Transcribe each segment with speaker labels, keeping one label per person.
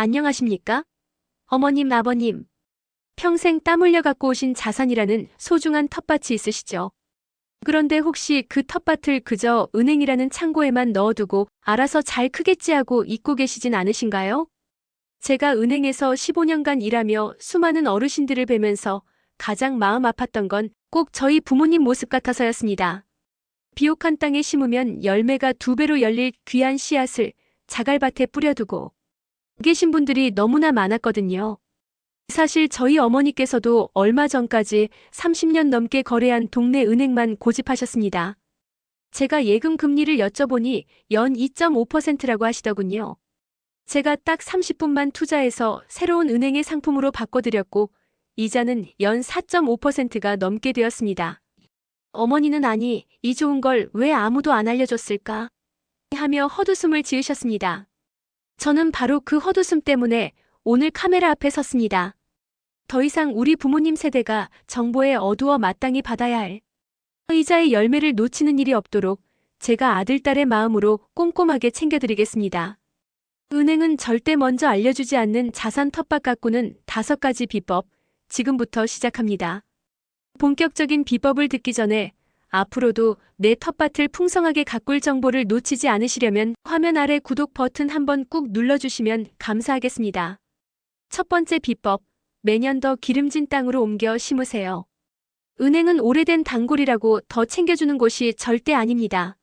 Speaker 1: 안녕하십니까? 어머님, 아버님. 평생 땀 흘려 갖고 오신 자산이라는 소중한 텃밭이 있으시죠? 그런데 혹시 그 텃밭을 그저 은행이라는 창고에만 넣어두고 알아서 잘 크겠지 하고 잊고 계시진 않으신가요? 제가 은행에서 15년간 일하며 수많은 어르신들을 뵈면서 가장 마음 아팠던 건 꼭 저희 부모님 모습 같아서였습니다. 비옥한 땅에 심으면 열매가 두 배로 열릴 귀한 씨앗을 자갈밭에 뿌려두고 계신 분들이 너무나 많았거든요. 사실 저희 어머니께서도 얼마 전까지 30년 넘게 거래한 동네 은행만 고집하셨습니다. 제가 예금 금리를 여쭤보니 연 2.5%라고 하시더군요. 제가 딱 30분만 투자해서 새로운 은행의 상품으로 바꿔드렸고 이자는 연 4.5%가 넘게 되었습니다. 어머니는 아니, 이 좋은 걸 왜 아무도 안 알려줬을까? 하며 헛웃음을 지으셨습니다. 저는 바로 그 헛웃음 때문에 오늘 카메라 앞에 섰습니다. 더 이상 우리 부모님 세대가 정보에 어두워 마땅히 받아야 할 의자의 열매를 놓치는 일이 없도록 제가 아들딸의 마음으로 꼼꼼하게 챙겨드리겠습니다. 은행은 절대 먼저 알려주지 않는 자산 텃밭 가꾸는 다섯 가지 비법, 지금부터 시작합니다. 본격적인 비법을 듣기 전에 앞으로도 내 텃밭을 풍성하게 가꿀 정보를 놓치지 않으시려면 화면 아래 구독 버튼 한번 꾹 눌러주시면 감사하겠습니다. 첫 번째 비법, 매년 더 기름진 땅으로 옮겨 심으세요. 은행은 오래된 단골이라고 더 챙겨주는 곳이 절대 아닙니다.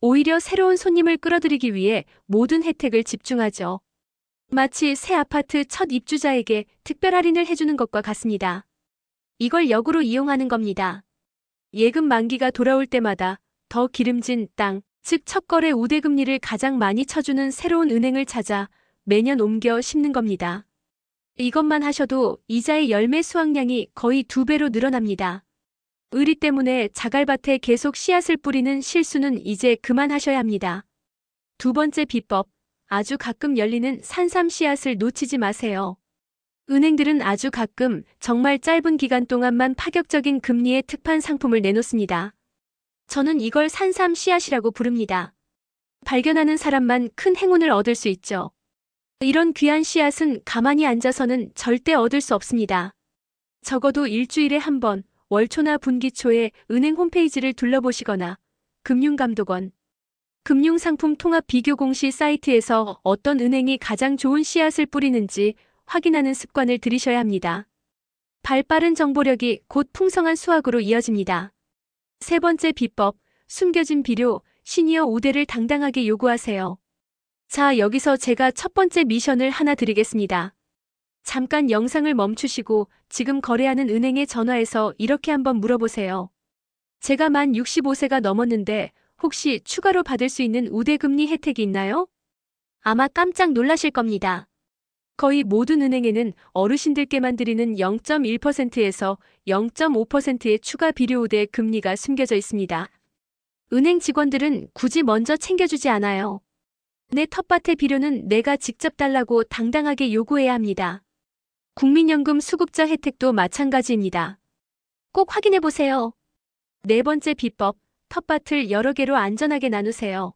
Speaker 1: 오히려 새로운 손님을 끌어들이기 위해 모든 혜택을 집중하죠. 마치 새 아파트 첫 입주자에게 특별 할인을 해주는 것과 같습니다. 이걸 역으로 이용하는 겁니다. 예금 만기가 돌아올 때마다 더 기름진 땅, 즉 첫거래 우대금리를 가장 많이 쳐주는 새로운 은행을 찾아 매년 옮겨 심는 겁니다. 이것만 하셔도 이자의 열매 수확량이 거의 두 배로 늘어납니다. 의리 때문에 자갈밭에 계속 씨앗을 뿌리는 실수는 이제 그만하셔야 합니다. 두 번째 비법, 아주 가끔 열리는 산삼 씨앗을 놓치지 마세요. 은행들은 아주 가끔 정말 짧은 기간 동안만 파격적인 금리의 특판 상품을 내놓습니다. 저는 이걸 산삼 씨앗이라고 부릅니다. 발견하는 사람만 큰 행운을 얻을 수 있죠. 이런 귀한 씨앗은 가만히 앉아서는 절대 얻을 수 없습니다. 적어도 일주일에 한 번, 월초나 분기초에 은행 홈페이지를 둘러보시거나 금융감독원, 금융상품 통합 비교 공시 사이트에서 어떤 은행이 가장 좋은 씨앗을 뿌리는지 확인하는 습관을 들이셔야 합니다. 발빠른 정보력이 곧 풍성한 수확으로 이어집니다. 세 번째 비법, 숨겨진 비료, 시니어 우대를 당당하게 요구하세요. 자, 여기서 제가 첫 번째 미션을 하나 드리겠습니다. 잠깐 영상을 멈추시고 지금 거래하는 은행에 전화해서 이렇게 한번 물어보세요. 제가 만 65세가 넘었는데 혹시 추가로 받을 수 있는 우대금리 혜택이 있나요? 아마 깜짝 놀라실 겁니다. 거의 모든 은행에는 어르신들께만 드리는 0.1%에서 0.5%의 추가 비료 우대 금리가 숨겨져 있습니다. 은행 직원들은 굳이 먼저 챙겨주지 않아요. 내 텃밭의 비료는 내가 직접 달라고 당당하게 요구해야 합니다. 국민연금 수급자 혜택도 마찬가지입니다. 꼭 확인해 보세요. 네 번째 비법, 텃밭을 여러 개로 안전하게 나누세요.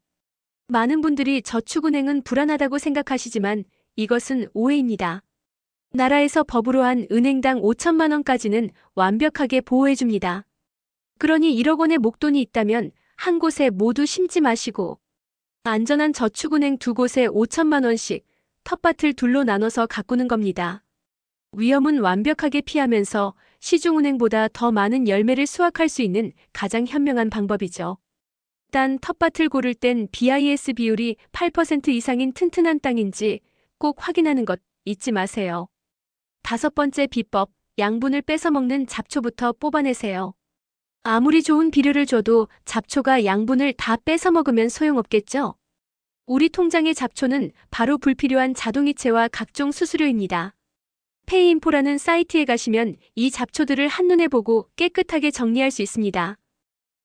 Speaker 1: 많은 분들이 저축은행은 불안하다고 생각하시지만 이것은 오해입니다. 나라에서 법으로 한 은행당 5천만 원까지는 완벽하게 보호해줍니다. 그러니 1억 원의 목돈이 있다면 한 곳에 모두 심지 마시고 안전한 저축은행 두 곳에 5천만 원씩 텃밭을 둘로 나눠서 가꾸는 겁니다. 위험은 완벽하게 피하면서 시중은행보다 더 많은 열매를 수확할 수 있는 가장 현명한 방법이죠. 단 텃밭을 고를 땐 BIS 비율이 8% 이상인 튼튼한 땅인지 꼭 확인하는 것 잊지 마세요. 다섯 번째 비법, 양분을 뺏어 먹는 잡초부터 뽑아내세요. 아무리 좋은 비료를 줘도 잡초가 양분을 다 뺏어 먹으면 소용없겠죠? 우리 통장의 잡초는 바로 불필요한 자동이체와 각종 수수료입니다. 페이인포라는 사이트에 가시면 이 잡초들을 한눈에 보고 깨끗하게 정리할 수 있습니다.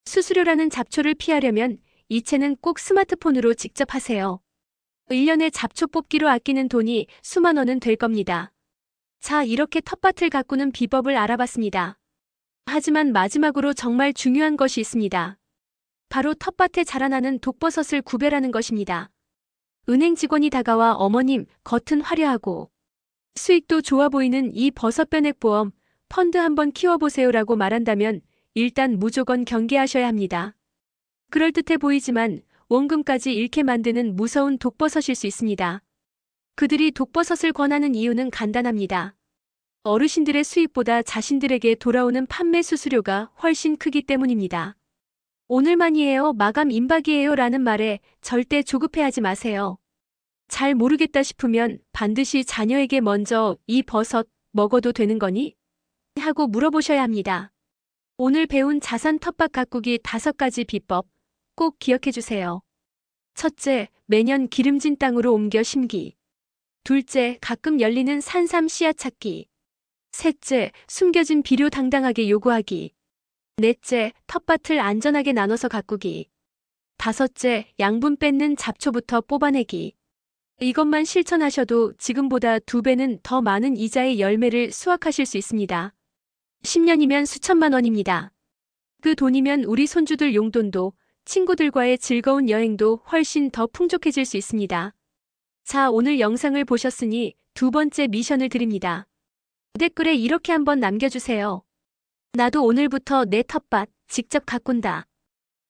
Speaker 1: 수수료라는 잡초를 피하려면 이체는 꼭 스마트폰으로 직접 하세요. 1년에 잡초 뽑기로 아끼는 돈이 수만 원은 될 겁니다. 자, 이렇게 텃밭을 가꾸는 비법을 알아봤습니다. 하지만 마지막으로 정말 중요한 것이 있습니다. 바로 텃밭에 자라나는 독버섯을 구별하는 것입니다. 은행 직원이 다가와 어머님, 겉은 화려하고 수익도 좋아 보이는 이 버섯 변액 보험 펀드 한번 키워보세요라고 말한다면 일단 무조건 경계하셔야 합니다. 그럴듯해 보이지만 원금까지 잃게 만드는 무서운 독버섯일 수 있습니다. 그들이 독버섯을 권하는 이유는 간단합니다. 어르신들의 수입보다 자신들에게 돌아오는 판매 수수료가 훨씬 크기 때문입니다. 오늘만이에요, 마감 임박이에요 라는 말에 절대 조급해하지 마세요. 잘 모르겠다 싶으면 반드시 자녀에게 먼저 이 버섯 먹어도 되는 거니? 하고 물어보셔야 합니다. 오늘 배운 자산 텃밭 가꾸기 다섯 가지 비법 꼭 기억해 주세요. 첫째, 매년 기름진 땅으로 옮겨 심기. 둘째, 가끔 열리는 산삼 씨앗 찾기. 셋째, 숨겨진 비료 당당하게 요구하기. 넷째, 텃밭을 안전하게 나눠서 가꾸기. 다섯째, 양분 뺏는 잡초부터 뽑아내기. 이것만 실천하셔도 지금보다 두 배는 더 많은 이자의 열매를 수확하실 수 있습니다. 10년이면 수천만 원입니다. 그 돈이면 우리 손주들 용돈도 친구들과의 즐거운 여행도 훨씬 더 풍족해질 수 있습니다. 자, 오늘 영상을 보셨으니 두 번째 미션을 드립니다. 댓글에 이렇게 한번 남겨주세요. 나도 오늘부터 내 텃밭 직접 가꾼다.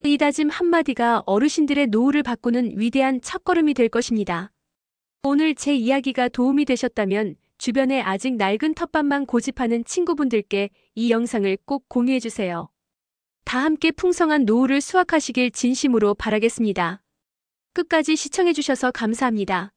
Speaker 1: 이 다짐 한마디가 어르신들의 노후를 바꾸는 위대한 첫걸음이 될 것입니다. 오늘 제 이야기가 도움이 되셨다면 주변에 아직 낡은 텃밭만 고집하는 친구분들께 이 영상을 꼭 공유해주세요. 다 함께 풍성한 노후를 수확하시길 진심으로 바라겠습니다. 끝까지 시청해주셔서 감사합니다.